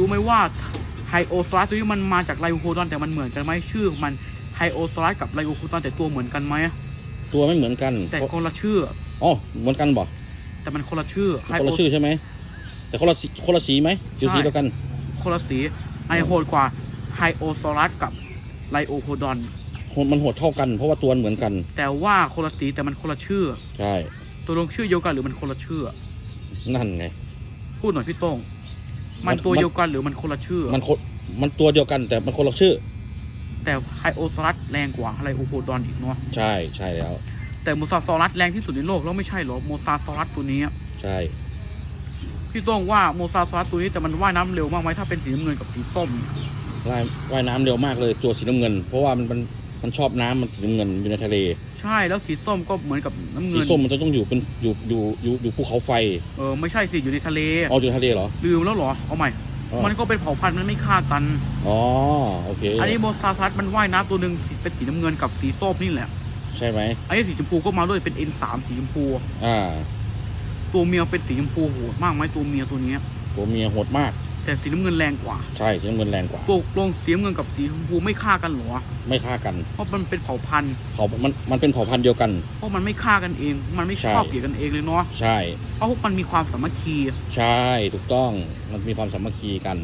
รู้ไหมว่าไฮโอซอรัสตัวนี้มันมาจากไลโอโคดอนแต่มันเหมือนกันไหมชื่อของมันไฮโอซอรัสกับไลโอโคดอนแต่ตัวเหมือนกันไหมตัวไม่เหมือนกันแต่คนละชื่ออ๋อเหมือนกันบ่แต่มันคนละชื่อไฮคนโอละชื่อใช่ไหมแต่คนละสีคนละสีไหมสีสีเดียวกัน คนละสีไอโหดกว่าไฮโอซอรัสกับไลโอโคดอนโหดมันโหดเท่ากันเพราะว่าตัวมันเหมือนกัน แต่ว่าคนละสีแต่มันคนละชื่อ ใช่ ตัวลงชื่อเดียวกันหรือมันคนละชื่อ นั่นไง พูดหน่อยพี่โต้ง มันมันตัวเดียวกันหรือมันคนละชื่อ มันคนมันตัวเดียวกันแต่มันคนละชื่อ แต่ไฮโอซอรัสแรงกว่าไลโอโคดอนอีกเนาะใช่ใช่แล้ว แต่โมซาซอรัสแรงที่สุดในโลกแล้วไม่ใช่เหรอโมซาซอรัสตัวนี้ใช่พี่โต้งว่าโมซาซอรัสตัวนี้แต่มันว่ายน้ำเร็วมากไหมถ้าเป็นสีน้ำเงินกับสีส้มว่ายว่ายน้ำเร็วมากเลยตัวสีน้ำเงิน เพราะว่ามันมัน มันชอบน้ำมันสีน้ำเงินอยู่ในทะเล ใช่แล้วสีส้มก็เหมือนกับน้ำสีเงิน ส้มมันจะต้องอยู่เป็นอยู่อยู่อยู่อยู่ภูเขาไฟเออไม่ใช่สิอยู่ในทะเล อ๋ออยู่ทะเลเหรอ ลืมแล้วเหรอ เอาใหม่ อ๋อ มันก็เป็นเผ่าพันธุ์มันไม่ฆ่ากัน อ๋อโอเคอันนี้โมซาซอรัสมันว่ายน้ำตัวหนึ่งเป็นสีน้ำเงินกับสีส้มนี่แหละ ใช่ไหมอันนี้สีชมพูก็มาด้วยเป็น N3 สีชมพู อ่าตัวเมียเป็นสีชมพูโหดมากไหมตัวเมียตัวเนี้ยตัวเมียโหดมาก แต่สีน้ำเงินแรงกว่าใช่สีน้ำเงินแรงกว่าตัวลงสีน้ำเงินกับสีชมพูไม่ฆ่ากันเหรอไม่ฆ่ากัน เพราะมันเป็นเผ่าพันธุ์เขามันมันเป็นเผ่าพันธุ์เดียวกัน เพราะมันไม่ฆ่ากันเอง มันไม่ใช่ชอบเกลียดกันเองเลยเนาะใช่ เพราะพวกมันมีความสามัคคี ใช่ถูกต้องมันมีความสามัคคีกัน